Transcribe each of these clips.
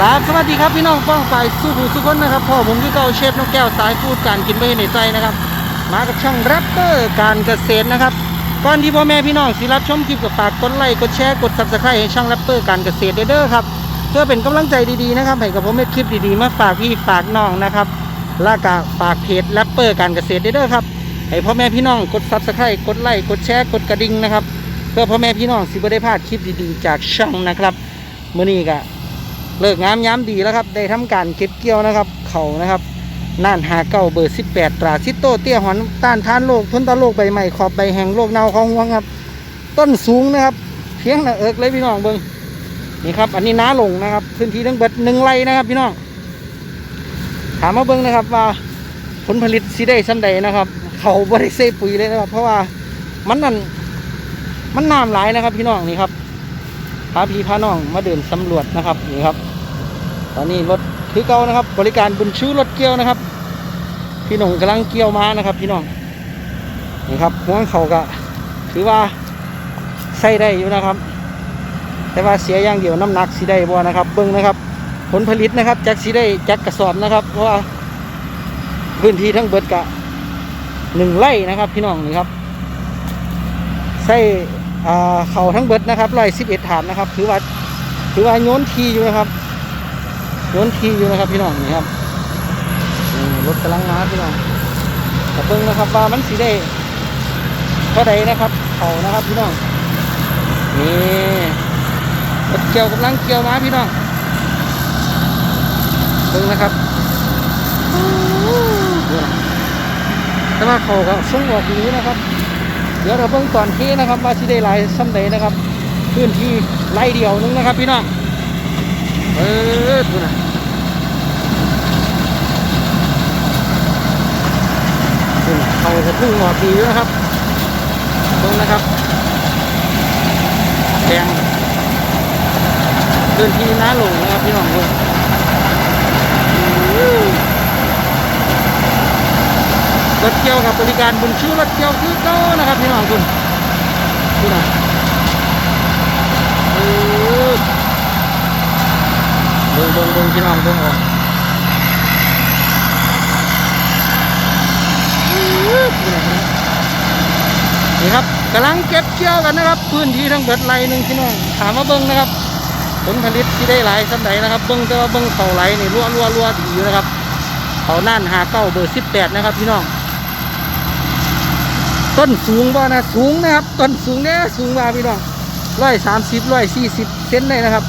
ครับสวัสดีครับพี่น้องป้องไปสู้ผู้สู้คนนะครับพ่อผมคือเก่าเชฟนกแก้วสายพูดการกินไม่เห็นในใจนะครับ มากับช่องแรปเปอร์การเกษตรนะครับก่อนที่พ่อแม่พี่น้องสิรับชมคลิปกับฝากกดไลค์กดแชร์กดซับสไครต์ให้ช่องแรปเปอร์การเกษตรเด้อครับเพื่อเป็นกำลังใจดีๆนะครับให้กับผมเม็ดคลิปดีๆมาฝากพี่ฝากน้องนะครับและก็ฝากเพจแรปเปอร์การเกษตรเด้อครับให้พ่อแม่พี่น้องกดซับสไครต์กดไลค์กดแชร์กดกระดิ่งนะครับเพื่อพ่อแม่พี่น้องสิบ่ได้พลาดคลิปดีๆ จากช่องนะครับมื้อนี้ก็ เลิกงามย้ำดีแล้วครับ ได้ทำการเก็บเกี่ยวนะครับ เขานะครับน่านหาเก้าเบอร์สิบแปดตราซิโตเตี้ยหอนต้านทานโรคทนต่อโรคใบใหม่ขอบใบแห้งโรคเน่าของห่วงครับ ต้นสูงนะครับเพียงหน้าเอิกเลยพี่น้องเบิ้งนี่ครับ อันนี้น้าลงนะครับ พื้นที่ทั้งเบิดหนึ่งไร่นะครับ พี่น้องถามมาเบิ้งนะครับว่าผลผลิตสิได้สันใดนะครับ เขาบริเซปุ๋ยเลยนะครับ เพราะว่ามันนั่นมันน้ำหลายนะครับ พี่น้องนี่ครับพาพี่พาน้องมาเดินสำรวจนะครับนี่ครับ ตอนนี้รถคือเก่านะครับ บริการบุญชูรถเกี่ยวนะครับ พี่หนุ่งกำลังเกี่ยวมานะครับ พี่น้องนี่ครับห่วงเขาก็ถือว่าใส่ได้อยู่นะครับ แต่ว่าเสียอย่างเดียวน้ำหนักสีได้บ่นะครับเบิ้งนะครับ ผลผลิตนะครับจากสีได้จากกระสอบนะครับ เพราะว่าพื้นที่ทั้งเบิดกะหนึ่งไร่นะครับ พี่น้องนี่ครับใส่อ่าเขาทั้งเบิดนะครับร้อยสิบเอ็ดฐานนะครับ ถือว่าถือว่าโยนทีอยู่นะครับ โยนทีอยู่นะครับพี่น้องนี่ครับรถกำลังมาพี่น้องกระเบิ้งนะครับว่ามันสีได้เท่าใดนะครับเขานะครับพี่น้องนี่รถเกี่ยวกำลังเกี่ยวมาพี่น้องเบิ้งนะครับแต่ว่าเขาก็ส่งออกดีนะครับ เดี๋ยวเราเบิ่งก่อนที่นะครับว่าที่ได้ลายซ้ำใดนะครับ พื้นที่ไร่เดียวนึงนะครับพี่น้อง เออดูนะดูนเขาจะพุ่งออกดีอยู่นะครับตรงนะครับแดงพื้นที่น้าหลงนะครับพี่น้องเบิ่งรถเกี่ยวกับบริการบุญชูรถเกี่ยวคือเก้านะครับพี่น้องคุณดูนะเออเบิ่งเบิ่งเบิ่งพี่น้องเบิ้งออกนี่ครับกำลังเก็บเกี่ยวกันนะครับ พื้นที่ทั้งเบิดไรหนึ่งพี่น้องถามมาเบิ่งนะครับ ผลผลิตที่ได้หลายสันใดนะครับ เบิ่งแต่ว่าเบิ่งเขาไหลนี่รั่วรั่วรั่วดีอยู่นะครับเขาน่านหาเก้าเบอร์สิบแปดนะครับ พี่น้องต้นสูงบ่นะสูงนะครับ ต้นสูงเนี่ยสูงมาพี่น้องร้อยสามสิบร้อยสี่สิบเซนเลยนะครับ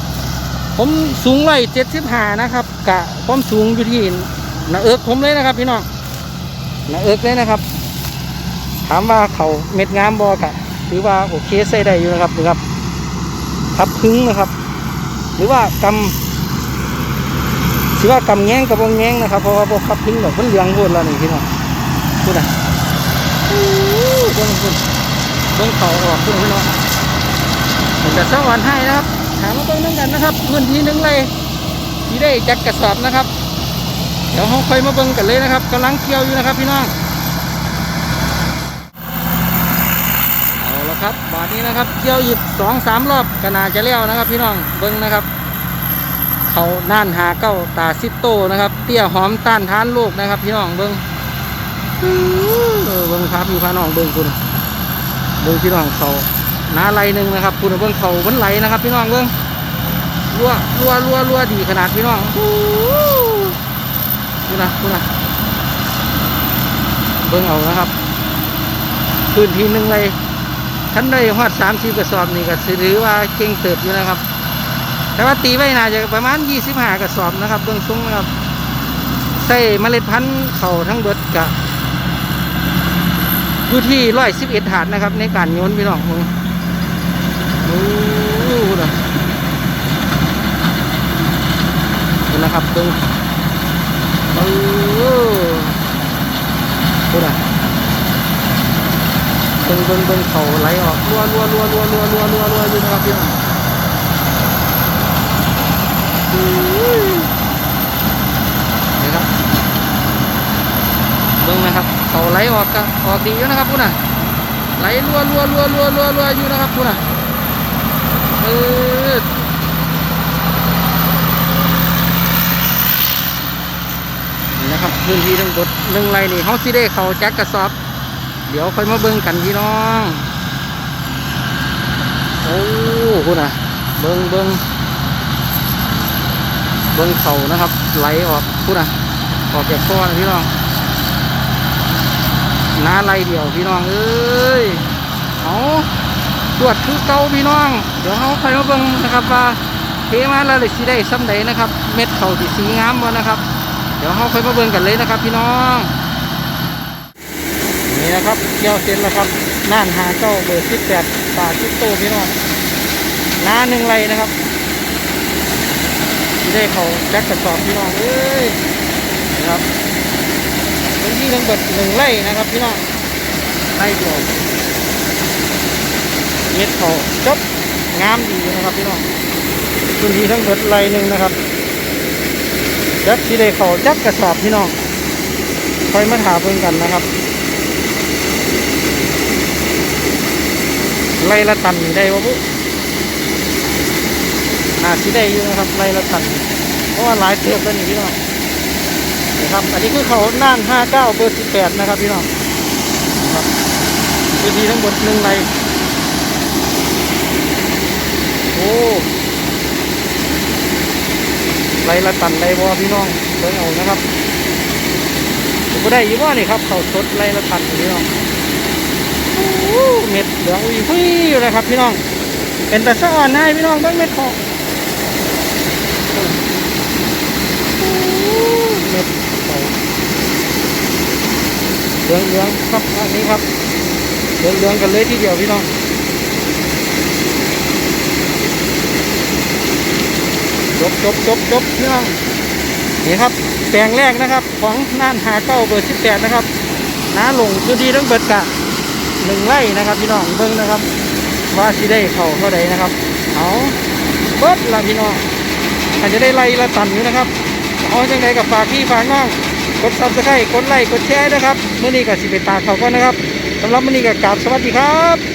ผมสูงร้อยเจ็ดสิบห้านะครับ กะผมสูงอยู่ที่หน้าเอิกผมเลยนะครับ พี่น้องหน้าเอิกเลยนะครับ ถามว่าเขาเม็ดงามบ่กะถือว่าโอเคใส่ได้อยู่นะครับนี่ครับทับพึ่งนะครับ หรือว่ากำถือว่ากำแง้งกับวงแง้งนะครับเพราะว่าพวกทับพึ่งแบบมันเหลืองโพดแล้วนี่พี่น้องพูดนะเบิ้งคุณเบิ้งเขาออกคุณพี่น้องผมจะสอนให้นะครับ ถามมาเบิ้งนั่งกันนะครับพื้นที่หนึ่งเลยที่ได้จัดกระสอบนะครับ เดี๋ยวเราค่อยมาเบิ้งกันเลยนะครับกำลังเกี่ยวอยู่นะครับพี่น้องเอาละครับบาทนี้นะครับเกี่ยวหยิบสองสามรอบก็น่าจะเลี้ยวนะครับ พี่น้องเบิ้งนะครับเขาน่านหาเก้าตาซิโตนะครับ เตี้ยหอมต้านทานโรคนะครับ พี่น้องเบิ้งเออเบิ้งพาพี่พาน้องเบิ้งคุณเบิ้งพี่น้องเขา หนาไหลหนึ่งนะครับคุณเบิ้งเขามันไหลนะครับ พี่น้องเบิ้งรัวรัวรัวรัวดีขนาดพี่น้องอู้คุณนะคุณนะเบิ้งเอานะครับ พื้นที่หนึ่งเลยท่านได้ฮอดสามสิบกระสอบนี่ก็ถือว่าเก่งเติบอยู่นะครับ แต่ว่าตีไว้นาจะประมาณยี่สิบห้ากระสอบนะครับเบิ้องซุ้งนะครับใส่เมล็ดพันธุ์เข่าทั้งเบิดกะอยู่ที่ร้อยสิบเอ็ดถาดนะครับ ในการโยนพี่น้องมึง โอ้โหนะดูนะครับตึงโอ้โหดูนะเบิ่งเบิ่งเบิ่งเขาไหลออกรัวรัวรัวรัวรัวรัวรัวรัวอยู่นะครับพี่น้องนี่ครับเบิ่งนะครับเขาไหลออกก็ออกดีอยู่นะครับพูดน่ะไหลรัวรัวรัวรัวรัวรัวอยู่นะครับพูดน่ะ นะครับพื้นที่ทั้งหมดหนึ่งไรนี่เขาซีได้เขาแจ็คกระสอบ เดี๋ยวค่อยมาเบิ้งกันพี่น้องโอ้คุณอะ เบิ้งเบิ้งเบิ้งเขานะครับ ไหลออกคุณอะออกจากก้อนพี่น้องน้าไรเดียวพี่น้องเอ้ยเอา ตรวจคือเก่าพี่น้อง เดี๋ยวเขาค่อยมาเบิ่งนะครับว่าเทมาแล้วเลยสิได้ซ้ำใดนะครับ เม็ดเขาสีสีงามบ่นะครับ เดี๋ยวเขาค่อยมาเบิ่งกันเลยนะครับ พี่น้องนี่นะครับเกี่ยวเสร็จแล้วครับน่านหาเจ้าเบอร์สิบแปดปากสิบโตพี่น้องน้าหนึ่งไรนะครับที่ได้เขาแจ็คกระสอบพี่น้องเอ้ยนะครับพื้นที่ทั้งหมดหนึ่งไร่นะครับพี่น้องไร่เดียว เม็ดเขาจบงามดีนะครับพี่น้องพื้นที่ทั้งหมดไรหนึ่งนะครับจ็คที่ได้เขาจ็คกระสอบพี่น้องคอยมาถามเพิ่งกันนะครับไล่ละตันได้วะปุ๊น่าสิได้อยู่นะครับไล่ละตัน เพราะว่าหลายเทือกแล้วนี่พี่น้องนะครับอันนี้คือเขาน่านห้าเก้าเบอร์สิบแปดนะครับพี่น้องครับพื้นที่ทั้งหมดหนึ่งไรโอ้ ไล่ละตันไล่วอพี่น้องเบิ่งเอานะครับผมก็ได้ยี่ว่านี่ครับเขาสดไล่ละตันพี่น้องโอ้เม็ดเหลืองอุ้ยหุ้ยอยู่เลยครับพี่น้อง เป็นแต่สะอ่อนให้พี่น้องเบิ่งเม็ดทองโอ้เม็ดเหลืองเหลืองครับอันนี้ครับเหลืองเหลืองๆกันเลยทีเดียวพี่น้อง จบจบจบจบพี่น้องนี่ครับแปลงแรกนะครับ ของน่านหาเก้าเบอร์สิบแปดนะครับน้าลงพื้นที่ทั้งเบิดกะหนึ่งไร่นะครับ พี่น้องเบิ้งนะครับ ว่าสิได้เขาเท่าใดนะครับเอาเบิดละพี่น้องอาจจะได้ไล่ละตันอยู่นะครับเอาจังไดกับฝากพี่ฝากน้องกดซับสไครต์กดไลค์กดแชร์นะครับเมื่อนี้ก็สิไปตาเขาก่อนะครับสำหรับเมื่อนี้ก็กราบสวัสดีครับ